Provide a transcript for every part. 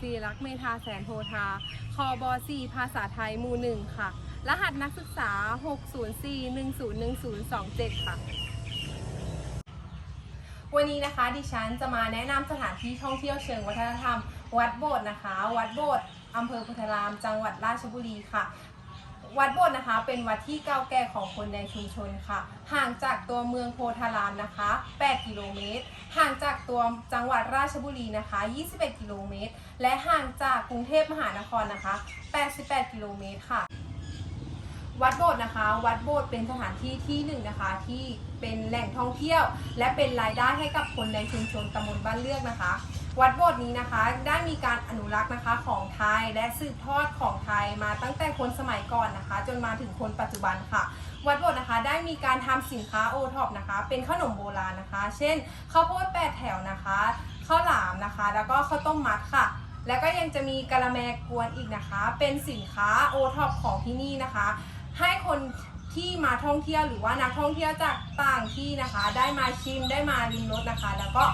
ศิริลักษณ์เมธาแสนโพธา คอบอ4ภาษาไทยมูหนึ่งค่ะ รหัสนักศึกษา 604101027 ค่ะ วันนี้นะคะดิฉันจะมาแนะนำสถานที่ท่องเที่ยวเชิงวัฒนธรรม วัดโบสถ์นะคะ วัดโบสถ์อำเภอพุทธาราม จังหวัดราชบุรีค่ะ วัดโบสถ์นะคะ เป็นวัดที่เก่าแก่ของคนในชุมชนค่ะ ห่างจากตัวเมืองโพธารามนะคะ 8 กิโลเมตร ห่างจากตัวจังหวัดราชบุรีนะคะ 21 กิโลเมตร และห่างจากกรุงเทพมหานครนะคะ 88 กิโลเมตรค่ะ วัดโบสถ์นะคะ วัดโบสถ์เป็นสถานที่ที่หนึ่งนะคะที่เป็นแหล่งท่องเที่ยว และเป็นรายได้ให้กับคนในชุมชนตำบลบ้านเลือกนะคะ วัดโบสถ์นี้นะคะได้มีการอนุรักษ์นะคะของไทยและสืบทอดของไทยมาตั้งแต่คนสมัยก่อนนะคะ จนมาถึงคนปัจจุบันค่ะ วัดโบสถ์นะคะได้มีการทำสินค้าโอท็อปนะคะ เป็นขนมโบราณนะคะ เช่นข้าวโพดแปดแถวนะคะข้าวหลามนะคะ แล้วก็ข้าวต้มมัดค่ะแล้วก็ยังจะมีกะละแมกวนอีกนะคะ เป็นสินค้าโอท็อปของที่นี่นะคะ ให้คนที่มาท่องเที่ยวหรือว่านักท่องเที่ยวจากต่างที่นะคะ ได้มาชิมได้มาริมรสนะคะ แล้วก็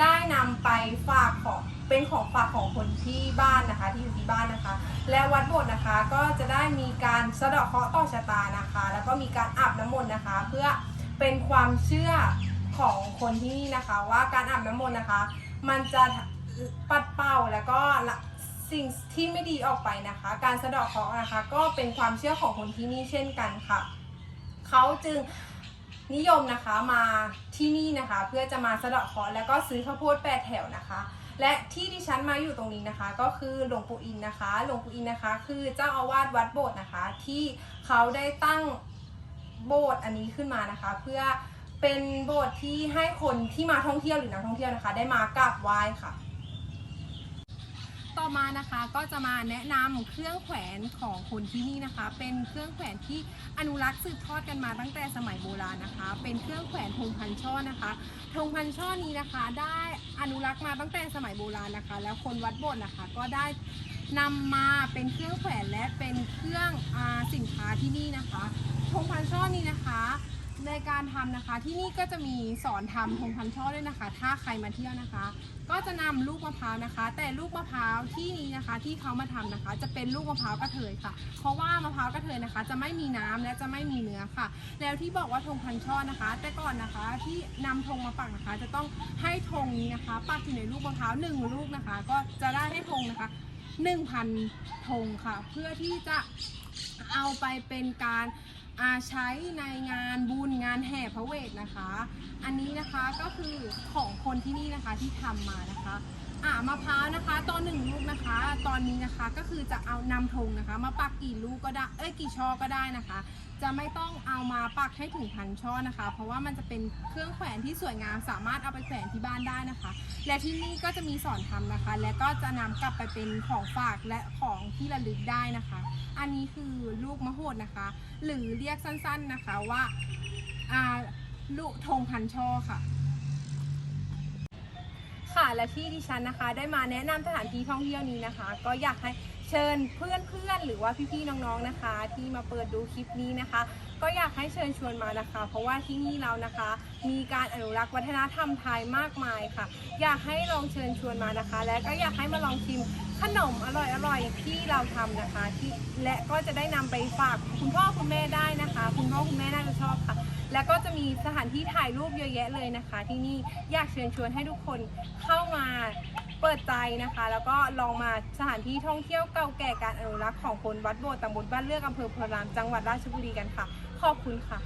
ได้นำไปฝากของเป็นของฝากของคนที่บ้านนะคะ ที่อยู่ที่บ้านนะคะ และวัดโบสถ์นะคะก็จะได้มีการสะเดาะเคราะห์ต่อชะตานะคะ แล้วก็มีการอาบน้ำมนต์นะคะ เพื่อเป็นความเชื่อของคนที่นี่นะคะ ว่าการอาบน้ำมนต์นะคะ มันจะปัดเป่าแล้วก็ละสิ่งที่ไม่ดีออกไปนะคะ การสะเดาะเคราะห์นะคะ ก็เป็นความเชื่อของคนที่นี่เช่นกันค่ะ เขาจึง นิยมนะคะมาที่นี่นะคะ เพื่อจะมาสะเดาะเคราะห์แล้วก็ซื้อข้าวโพดแปดแถวนะคะ และที่ดิฉันมาอยู่ตรงนี้นะคะ ก็คือหลวงปู่อินนะคะหลวงปู่อินนะคะ คือเจ้าอาวาสวัดโบสถ์นะคะ ที่เขาได้ตั้งโบสถ์อันนี้ขึ้นมานะคะ เพื่อเป็นโบสถ์ที่ให้คนที่มาท่องเที่ยวหรือนักท่องเที่ยวนะคะ ได้มากราบไหว้ค่ะ มานะคะ ก็จะมาแนะนำเครื่องแขวนของคนที่นี่นะคะ เป็นเครื่องแขวนที่อนุรักษ์สืบทอดกันมาตั้งแต่สมัยโบราณนะคะ เป็นเครื่องแขวนธงพันช่อนะคะธงพันช่อนี้นะคะ ได้อนุรักษ์มาตั้งแต่สมัยโบราณนะคะ แล้วคนวัดโบสถ์นะคะ ก็ได้นำมาเป็นเครื่องแขวนและเป็นเครื่องอสินค้าที่นี่นะคะธงพันช่อนี้นะคะ ในการทำนะคะที่นี่ก็จะมีสอนทำธงพันช่อด้วยนะคะ ถ้าใครมาเที่ยวนะคะ ก็จะนำลูกมะพร้าวนะคะ แต่ลูกมะพร้าวที่นี้นะคะที่เขามาทำนะคะ จะเป็นลูกมะพร้าวกระเทยค่ะ เพราะว่ามะพร้าวกระเทยนะคะ จะไม่มีน้ำและจะไม่มีเนื้อค่ะ แล้วที่บอกว่าธงพันช่อนะคะ แต่ก่อนนะคะที่นำธงมาปักนะคะ จะต้องให้ธงนี้นะคะปักอยู่ในลูกมะพร้าวหนึ่งลูกนะคะ ก็จะได้ให้ธงนะคะหนึ่งพันธงค่ะ เพื่อที่จะเอาไปเป็นการ ใช้ในงานบุญงานแห่พระเวทนะคะ อันนี้นะคะก็คือของคนที่นี่นะคะที่ทำมานะคะ อ่ามะพร้าวนะคะตอนหนึ่งลูกนะคะ ตอนนี้นะคะก็คือจะเอานำธงนะคะ มาปักกี่ลูกก็ได้เอ้ยกี่ช่อก็ได้นะคะ จะไม่ต้องเอามาปักให้ถึงพันช่อนะคะ เพราะว่ามันจะเป็นเครื่องแขวนที่สวยงามสามารถเอาไปแขวนที่บ้านได้นะคะ และที่นี่ก็จะมีสอนทำนะคะ และก็จะนำกลับไปเป็นของฝากและของที่ระลึกได้นะคะ อันนี้คือลูกมะโหดนะคะ หรือเรียกสั้นๆนะคะว่าอ่าลูกธงพันช่อค่ะ ค่ะและที่ดิฉันนะคะ ได้มาแนะนำสถานที่ท่องเที่ยวนี้นะคะ ก็อยากให้เชิญเพื่อนๆหรือว่าพี่ๆน้องๆนะคะ ที่มาเปิดดูคลิปนี้นะคะ ก็อยากให้เชิญชวนมานะคะ เพราะว่าที่นี่เรานะคะ มีการอนุรักษ์วัฒนธรรมไทยมากมายค่ะ อยากให้ลองเชิญชวนมานะคะ และก็อยากให้มาลองชิม ขนมอร่อยๆที่เราทำนะคะที่และก็จะได้นำไปฝากคุณพ่อคุณแม่ได้นะคะ คุณพ่อคุณแม่น่าจะชอบค่ะ แล้วก็จะมีสถานที่ถ่ายรูปเยอะแยะเลยนะคะ ที่นี่อยากเชิญชวนให้ทุกคนเข้ามาเปิดใจนะคะ แล้วก็ลองมาสถานที่ท่องเที่ยวเก่าแก่การอนุรักษ์ของคนวัดโบสถ์ตำบลบ้านเลือกอำเภอพธารามจังหวัดราชบุรีกันค่ะ ขอบคุณค่ะ